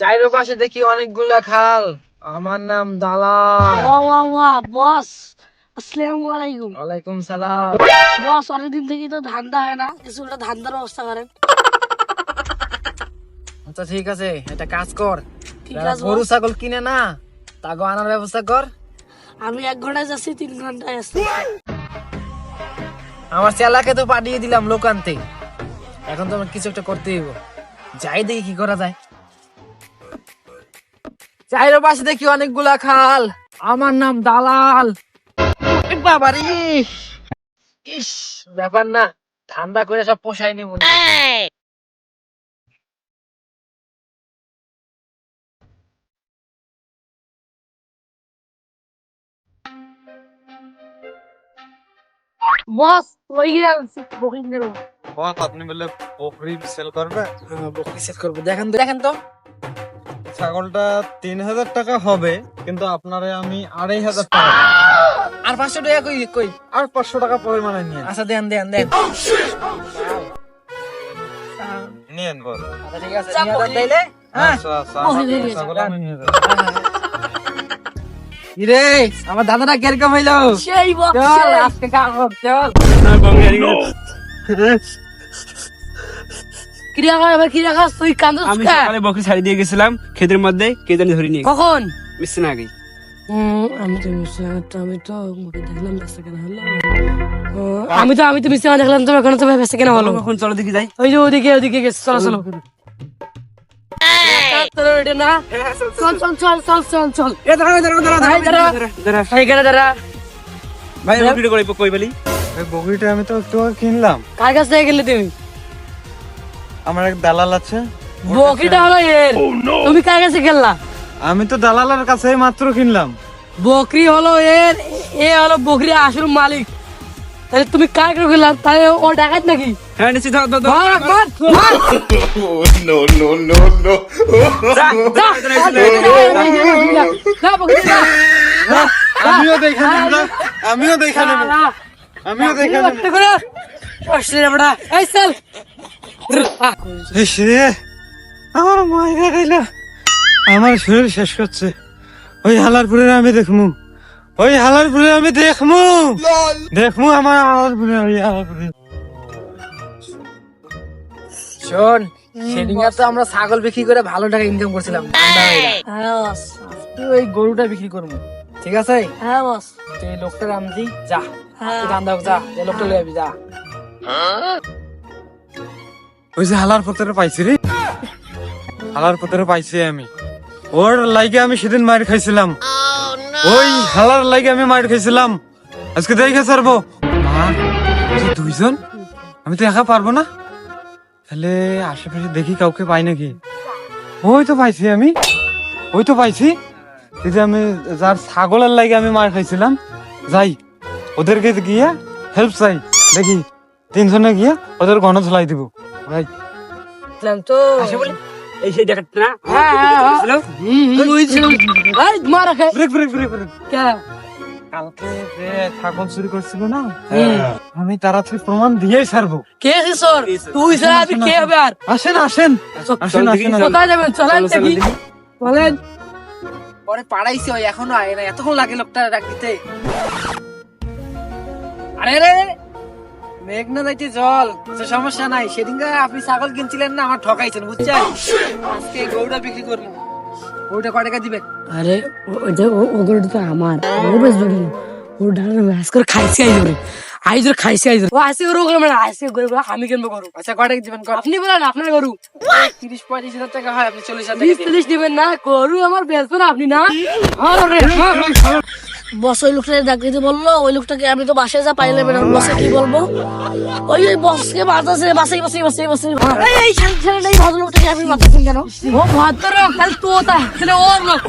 চাইরো পাশে দেখি অনেকগুলা খাল। আমার নাম দালাল। ওয়া ওয়া ওয়া বস। আসসালামু আলাইকুম। ওয়ালাইকুম সালাম। বস অনেকদিন থেকে তো ধান্দা হয় না। ধান্দার ব্যবস্থা করেন। আচ্ছা ঠিক আছে একটা কাজ কর। গরু ছাগল কিনে না তাকে আনার ব্যবস্থা কর। আমি এক ঘন্টায় যাচ্ছি তিন ঘন্টায় আসছি। আমার চেলাকে তো পাঠিয়ে দিলাম লোক আনতে এখন তো আমার কিছু একটা করতে যাই দেখি কি করা যায়। চাইরো পাশে দেখি অনেকগুলা খাল। আমার নাম দালাল। বাবারি ইস। ব্যাপার না ঠান্ডা করে সব পোষাই নি। মনে বস ওই গিয়ে বুকিং দেবো বস আপনি বললে বকরি সেল করবে হ্যাঁ, বকরি সেট করব। দেখেন তো দেখেন তো। ছাগলটা তিন হাজার টাকা হবে কিন্তু আপনারে আমি আড়াই হাজার টাকা আর পাঁচশো টাকা কই কই? আর পাঁচশো টাকা পরিমাণে নিয়ে। আচ্ছা দেন দেন দেন। নিয়েন বস আচ্ছা ঠিক আছে নিয়ে যান তাইলে। হ্যাঁ। আচ্ছা আচ্ছা আমার দিয়ে ছাগল আমি নিয়ে যাব। ইরে আমার দাদাটা কীরকম হইল? সেই চল আজকে কাম চল। ক্রিয়া কর এবার ক্রিয়া কর তুই কান্দস আমি কা? সকালে বকরি ছাড়ি দিয়ে গেছিলাম ক্ষেতের মধ্যে কে জানি ধরে নিয়ে কখন? মিশছে না আমি তো আমি তো মুখে দেখলাম বেসে কেনা হলো? আমি তো আমি তো মিশে দেখলাম তো এখানে তো বেসে কেনা হলো? কখন চলো দেখি যাই। ওই যে ওদিকে ওদিকে গেছে চলো চলো। চলো, এটা না? চল চল চল চল। চল চল এ দাঁড়া দাঁড়া দাঁড়া ভাই, বকরিটা আমি তো একটু কিনলাম। কার কাছ থেকে গেলে তুমি? আমার এক দালাল আছে বকরিটা হলো এর তুমি কার কাছে গেলা আমি তো দালালের কাছে মাত্র কিনলাম বকরি হলো এর এ হলো বকরি আসল মালিক তাহলে তুমি কার কাছে গেলা তাহলে ও ডাকাত নাকি হ্যাঁ নিশ্চিত। আমিও দেখে নেব আমিও দেখে নেব যা, আমিও দেখে নেব করে। এই চল আমার গেল আমার শরীর শেষ করছে। ওই হালারপুরে আমি দেখমু। ওই হালারপুরে আমি দেখমু। দেখমু আমার হালারপুরে ওই হালারপুরে শোন সেদিন তো আমরা ছাগল বিক্রি করে ভালো টাকা ইনকাম করছিলাম। ঠান্ডা হয়ে। হ্যাঁ ওই গরুটা বিক্রি করব ঠিক আছে? হ্যাঁ বস। তুই লোকটা আনছি যা। হ্যাঁ। যা। এই লোকটা লয়ে যা। ওই যে হালার পথরে পাইছি রে। হালার পথরে পাইছি আমি। ওর লাইগে আমি সেদিন মার খাইছিলাম। ওই হালার লাইগে আমি মার খাইছিলাম। আজকে দেখে ছাড়বো। দুইজন, আমি তো একা পারব না। তাহলে আশেপাশে দেখি কাউকে পাই নাকি? ওই তো পাইছি আমি। ওই তো পাইছি। আমি যার ছাগলের লাগে আমি মার খাইছিলাম। যাই, ওদেরকে গিয়ে হেল্প চাই। দেখি, তিনজনে গিয়ে ওদের গণ ঝুলাই দিব। ভাই। দেখলাম তো। এই সেই দেখাচ্ছে না? হ্যাঁ হ্যাঁ হ্যাঁ। ছিল? হুম, হুম, ওই ছিল। এই, মার রাখে। Break break break break. কে? কালকে যে ছাগল চুরি করছিল না আমি তাড়াতাড়ি প্রমাণ দিয়েই ছাড়বো। কে তুই আমি কে হবে আর? আসেন আসেন। আসেন আসেন কোথায় যাবেন? চলেন দেখি। বলেন। পরে পাড়াইছি ওই এখনও আয় না এতক্ষণ লাগে লোকটা ডাক দিতে। আরে রে মেঘনা যাইতে জল সমস্যা নাই। সেদিনকে আপনি ছাগল কিনছিলেন না আমার ঠকাইছেন বুঝছেন? আজকে এই গরুটা বিক্রি করব। গরুটা কয় টাকা দিবেন? আরে ও- গরুটা তো আমার। ও কেন ও ম্যাচ করে খাইছে আই ধরে আই ধরে খাইছে আই ধরে ও আসে গরু করে মানে আসে গরু আমি কিনবো গরু। আচ্ছা কয় টাকা দিবেন কর আপনি বলেন আপনার গরু। তিরিশ পঁয়ত্রিশ হাজার টাকা হয় আপনি চল্লিশ হাজার বিশ তিরিশ দিবেন না গরু আমার বেচবেন আপনি না? বস ওই লোকটাকে ডাকতে বলল, ওই লোকটাকে আমি তো বাসায় যা পাইলে বসে কি বলব? ওই ওই বসকে বাতাসে বাসে বাসে বাসে বাসাই এই এই ছেলে ছেলে এই ভদ্রলোকটাকে আমি বাতাসেন কেন? ও ভদ্র কাল তো তাহলে ওর লোক।